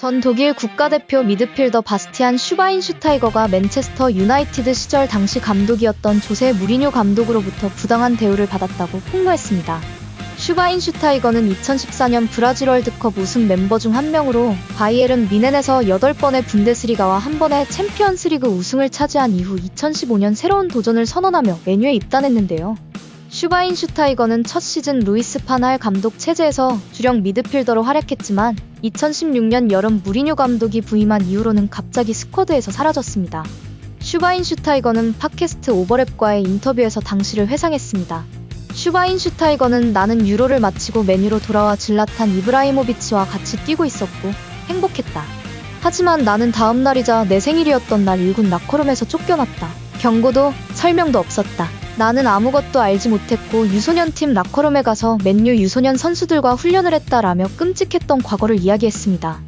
전 독일 국가대표 미드필더 바스티안 슈바인슈타이거가 맨체스터 유나이티드 시절 당시 감독이었던 조세 무리뉴 감독으로부터 부당한 대우를 받았다고 폭로했습니다. 슈바인슈타이거는 2014년 브라질 월드컵 우승 멤버 중 한 명으로 바이에른 미넨에서 8번의 분데스리가와 한 번의 챔피언스리그 우승을 차지한 이후 2015년 새로운 도전을 선언하며 메뉴에 입단했는데요. 슈바인슈타이거는 첫 시즌 루이스 파날 감독 체제에서 주력 미드필더로 활약했지만 2016년 여름 무리뉴 감독이 부임한 이후로는 갑자기 스쿼드에서 사라졌습니다. 슈바인슈타이거는 팟캐스트 오버랩과의 인터뷰에서 당시를 회상했습니다. 슈바인슈타이거는 나는 유로를 마치고 메뉴로 돌아와 질라탄 이브라이모비치와 같이 뛰고 있었고 행복했다. 하지만 나는 다음 날이자 내 생일이었던 날 일군 라커룸에서 쫓겨났다. 경고도 설명도 없었다. 나는 아무것도 알지 못했고 유소년 팀 라커룸에 가서 맨유 유소년 선수들과 훈련을 했다라며 끔찍했던 과거를 이야기했습니다.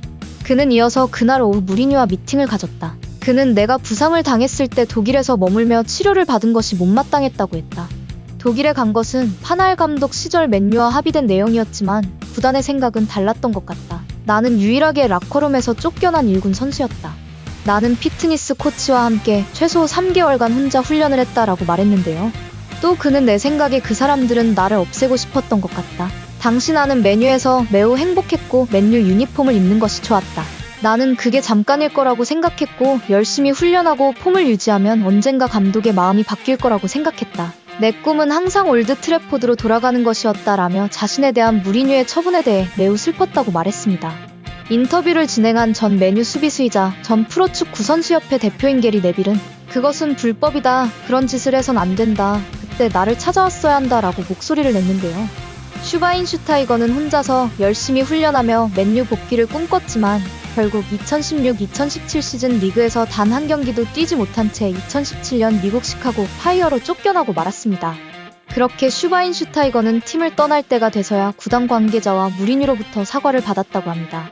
그는 이어서 그날 오후 무리뉴와 미팅을 가졌다. 그는 내가 부상을 당했을 때 독일에서 머물며 치료를 받은 것이 못마땅했다고 했다. 독일에 간 것은 파날 감독 시절 맨유와 합의된 내용이었지만 구단의 생각은 달랐던 것 같다. 나는 유일하게 라커룸에서 쫓겨난 일군 선수였다. 나는 피트니스 코치와 함께 최소 3개월간 혼자 훈련을 했다라고 말했는데요. 또 그는 내 생각에 그 사람들은 나를 없애고 싶었던 것 같다. 당시 나는 메뉴에서 매우 행복했고 맨유 유니폼을 입는 것이 좋았다. 나는 그게 잠깐일 거라고 생각했고 열심히 훈련하고 폼을 유지하면 언젠가 감독의 마음이 바뀔 거라고 생각했다. 내 꿈은 항상 올드 트래포드로 돌아가는 것이었다라며 자신에 대한 무리뉴의 처분에 대해 매우 슬펐다고 말했습니다. 인터뷰를 진행한 전 메뉴 수비수이자 전 프로축 구 선수협회 대표인 게리 네빌은 그것은 불법이다. 그런 짓을 해선 안 된다. 그때 나를 찾아왔어야 한다라고 목소리를 냈는데요. 슈바인슈타이거는 혼자서 열심히 훈련하며 맨유 복귀를 꿈꿨지만 결국 2016-2017 시즌 리그에서 단 한 경기도 뛰지 못한 채 2017년 미국 시카고 파이어로 쫓겨나고 말았습니다. 그렇게 슈바인슈타이거는 팀을 떠날 때가 돼서야 구단 관계자와 무리뉴로부터 사과를 받았다고 합니다.